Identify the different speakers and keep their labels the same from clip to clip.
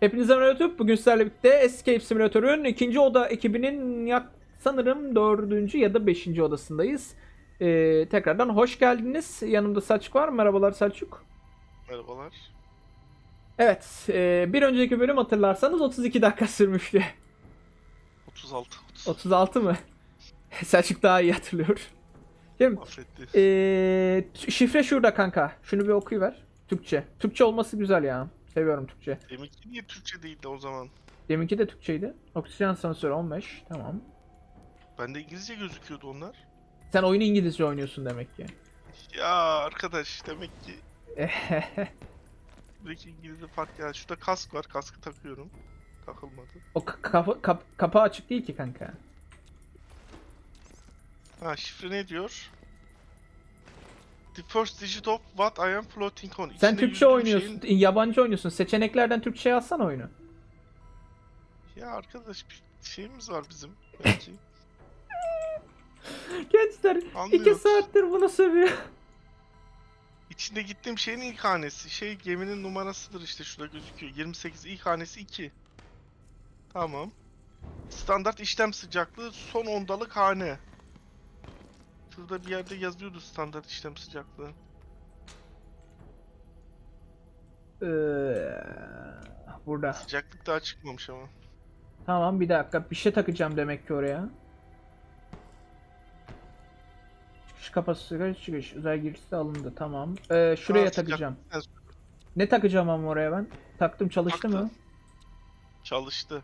Speaker 1: Hepinize merhaba YouTube. Bugün sizlerle birlikte Escape Simulator'ın ikinci oda ekibinin yak sanırım dördüncü ya da beşinci odasındayız. Ee, tekrardan hoş geldiniz. Yanımda Selçuk var. Merhabalar Selçuk.
Speaker 2: Merhabalar.
Speaker 1: Evet, e, bir önceki bölüm hatırlarsanız 32 dakika sürmüştü.
Speaker 2: 36. 30.
Speaker 1: 36 mı? Selçuk daha iyi hatırlıyor. Şimdi, e, t- şifre şurada kanka. Şunu bir okuyuver. Türkçe. Türkçe olması güzel ya. Seviyorum Türkçe.
Speaker 2: Deminki niye Türkçe değildi o zaman?
Speaker 1: Deminki de Türkçeydi. Oksijen sensörü 15. Tamam.
Speaker 2: Bende İngilizce gözüküyordu onlar.
Speaker 1: Sen oyunu İngilizce oynuyorsun demek ki.
Speaker 2: Ya arkadaş demek ki buradaki İngilizce fark ya. Şurada kask var. Kaskı takıyorum. Takılmadı.
Speaker 1: o ka- kafa, kap- kapağı açık değil ki kanka.
Speaker 2: Ha şifre ne diyor? The first digit of what I am floating on.
Speaker 1: Sen
Speaker 2: İçinde
Speaker 1: Türkçe
Speaker 2: yüzdüğüm
Speaker 1: oynuyorsun,
Speaker 2: şeyin-
Speaker 1: yabancı oynuyorsun. Seçeneklerden Türkçe yazsana oyunu.
Speaker 2: Ya arkadaş bir şeyimiz var bizim. Belki.
Speaker 1: Gençler iki
Speaker 2: Anlıyoruz.
Speaker 1: saattir bunu sövüyor.
Speaker 2: İçinde gittiğim şeyin ilk hanesi. Şey geminin numarasıdır işte şurada gözüküyor. 28 ilk hanesi 2. Tamam. Standart işlem sıcaklığı son ondalık hane. Şurada bir yerde yazıyordu standart işlem sıcaklığı.
Speaker 1: Ee, burada.
Speaker 2: Sıcaklık daha çıkmamış ama.
Speaker 1: Tamam bir dakika. Bir şey takacağım demek ki oraya. Çıkış kapasitesi çıkış. Özel girişi alındı. Tamam. Ee, şuraya
Speaker 2: sıcak-
Speaker 1: takacağım. Ne takacağım ama oraya ben? Taktım çalıştı
Speaker 2: Taktın.
Speaker 1: mı?
Speaker 2: Çalıştı.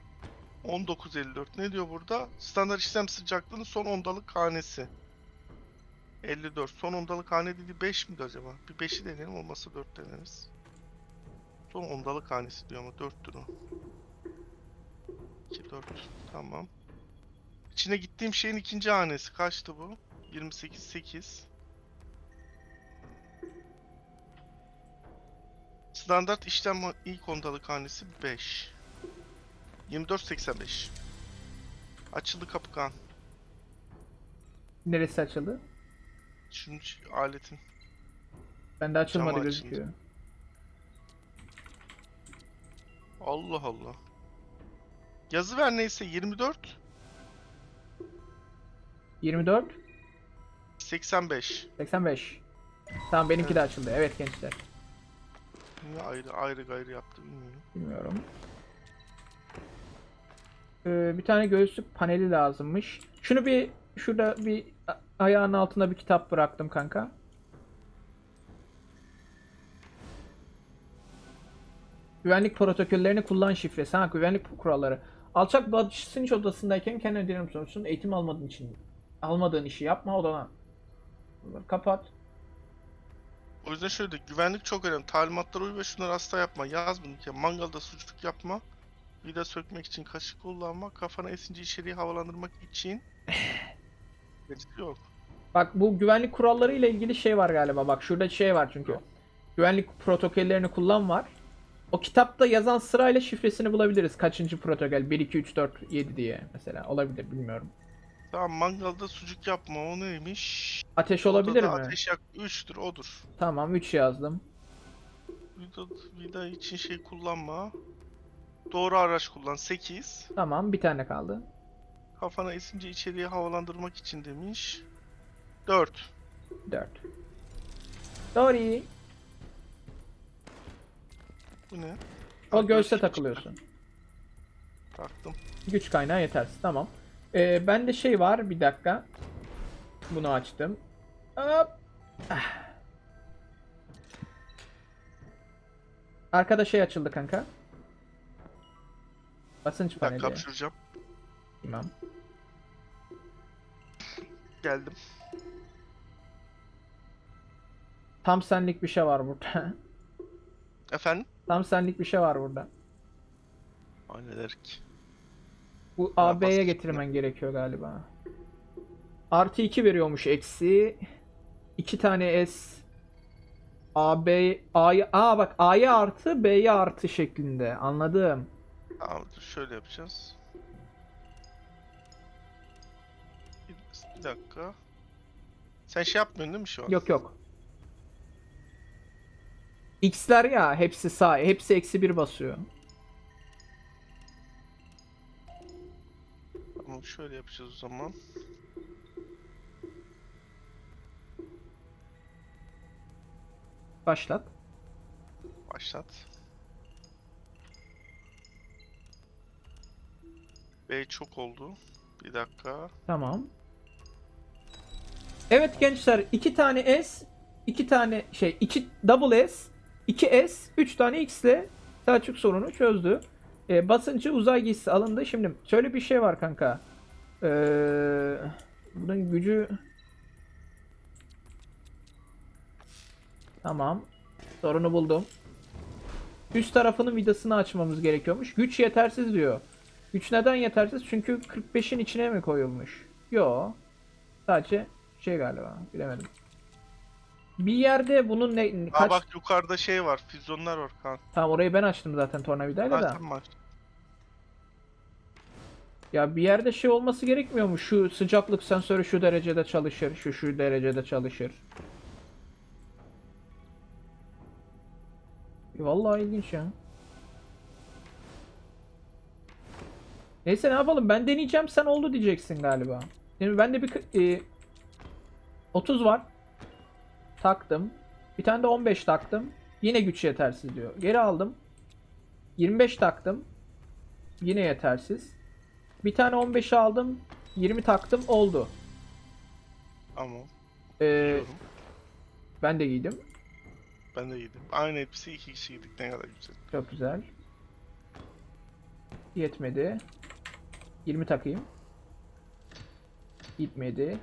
Speaker 2: 1954. Ne diyor burada? Standart işlem sıcaklığının son ondalık hanesi. 54. Son ondalık hane dedi 5 miydi acaba? Bir 5'i deneyelim olmazsa 4 deneriz. Son ondalık hanesi diyor ama 4'tür o. 2 4. Tamam. İçine gittiğim şeyin ikinci hanesi kaçtı bu? 28 8. Standart işlem ilk ondalık hanesi 5. 24.85. Açıldı kapkan.
Speaker 1: Neresi açıldı?
Speaker 2: Şunun aletin.
Speaker 1: Bende açılmadı
Speaker 2: Camı
Speaker 1: gözüküyor.
Speaker 2: Allah Allah. Yazı ver neyse 24
Speaker 1: 24
Speaker 2: 85.
Speaker 1: 85. Tamam benimki de açıldı. Evet gençler.
Speaker 2: Niye ayrı ayrı gayrı yaptı bilmiyorum.
Speaker 1: Bilmiyorum. Ee, bir tane göğüslük paneli lazımmış. Şunu bir şurada bir ayağının altına bir kitap bıraktım kanka. Güvenlik protokollerini kullan şifresi. Ha güvenlik kuralları. Alçak basınç odasındayken kendine dirim sonuçsun. Eğitim almadığın için almadığın işi yapma odana. Bunları Kapat.
Speaker 2: O yüzden şöyle güvenlik çok önemli. Talimatlara uy ve şunları asla yapma. Yaz bunu ki mangalda sucuk yapma. Vida sökmek için kaşık kullanma. Kafana esince içeriği havalandırmak için. Yok.
Speaker 1: Bak bu güvenlik kuralları ile ilgili şey var galiba. Bak şurada şey var çünkü. Güvenlik protokollerini kullan var. O kitapta yazan sırayla şifresini bulabiliriz. Kaçıncı protokol? 1, 2, 3, 4, 7 diye mesela. Olabilir bilmiyorum.
Speaker 2: Tamam mangalda sucuk yapma o neymiş?
Speaker 1: Ateş olabilir mi?
Speaker 2: Ateş yak 3'tür odur.
Speaker 1: Tamam 3 yazdım.
Speaker 2: Vida, vida için şey kullanma. Doğru araç kullan 8.
Speaker 1: Tamam bir tane kaldı.
Speaker 2: Kafana esince içeriği havalandırmak için demiş. 4.
Speaker 1: 4. Sorry.
Speaker 2: Bu ne?
Speaker 1: O göğse takılıyorsun.
Speaker 2: Taktım.
Speaker 1: Güç kaynağı yetersiz. Tamam. Ee, bende şey var. Bir dakika. Bunu açtım. Hop. Ah. Arkada şey açıldı kanka. Basınç
Speaker 2: Bir dakika
Speaker 1: paneli.
Speaker 2: hapşıracağım.
Speaker 1: Tamam.
Speaker 2: Geldim.
Speaker 1: Tam senlik bir şey var burada.
Speaker 2: Efendim?
Speaker 1: Tam senlik bir şey var burada.
Speaker 2: Ay neler ki.
Speaker 1: Bu AB'ye getirmen gerekiyor galiba. Artı 2 veriyormuş eksi. 2 tane S. AB A'ya Aa bak A'ya artı B'ye artı şeklinde. Anladım.
Speaker 2: Tamam şöyle yapacağız. Bir dakika. Sen şey yapmıyorsun değil mi şu an?
Speaker 1: Yok yok. X'ler ya hepsi sağ. Hepsi eksi bir basıyor.
Speaker 2: Tamam şöyle yapacağız o zaman.
Speaker 1: Başlat.
Speaker 2: Başlat. B çok oldu. Bir dakika.
Speaker 1: Tamam. Evet gençler iki tane S, iki tane şey, iki double S, iki S, üç tane X ile Selçuk sorunu çözdü. Ee, basıncı uzay giysisi alındı. Şimdi şöyle bir şey var kanka. Ee, bunun gücü Tamam. Sorunu buldum. Üst tarafının vidasını açmamız gerekiyormuş. Güç yetersiz diyor. Güç neden yetersiz? Çünkü 45'in içine mi koyulmuş? Yo. Sadece şey galiba. Bilemedim. Bir yerde bunun ne
Speaker 2: Aa
Speaker 1: kaç
Speaker 2: bak yukarıda şey var. Füzyonlar var kan.
Speaker 1: Tamam orayı ben açtım zaten tornavidayla da.
Speaker 2: tamam.
Speaker 1: Ya bir yerde şey olması gerekmiyor mu? Şu sıcaklık sensörü şu derecede çalışır, şu şu derecede çalışır. Vallahi ilginç ya. Neyse ne yapalım ben deneyeceğim sen oldu diyeceksin galiba. Şimdi bende bir kı- e, 30 var. Taktım. Bir tane de 15 taktım. Yine güç yetersiz diyor. Geri aldım. 25 taktım. Yine yetersiz. Bir tane 15'i aldım. 20 taktım oldu.
Speaker 2: Tamam.
Speaker 1: Ee,
Speaker 2: Biliyorum.
Speaker 1: ben de giydim.
Speaker 2: Ben de yedim. Aynı hepsi iki kişi yedik. Ne kadar güzel.
Speaker 1: Çok güzel. Yetmedi. 20 takayım. Gitmedi.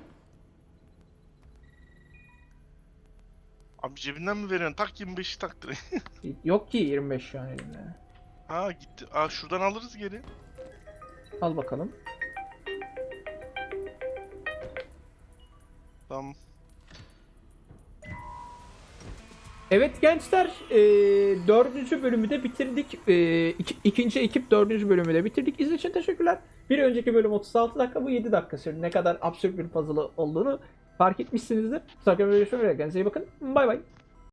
Speaker 2: Abi cebinden mi veriyorsun? Tak 25'i tak direkt.
Speaker 1: Yok ki 25 şu an elimde.
Speaker 2: ha gitti. Aa şuradan alırız geri.
Speaker 1: Al bakalım.
Speaker 2: Tamam.
Speaker 1: Evet gençler e, dördüncü bölümü de bitirdik. E, iki- ikinci ekip dördüncü bölümü de bitirdik. İzlediğiniz için teşekkürler. Bir önceki bölüm 36 dakika bu 7 dakika sürdü. Ne kadar absürt bir puzzle olduğunu fark etmişsinizdir. Bölümde görüşmek üzere. Kendinize iyi bakın. Bay bay.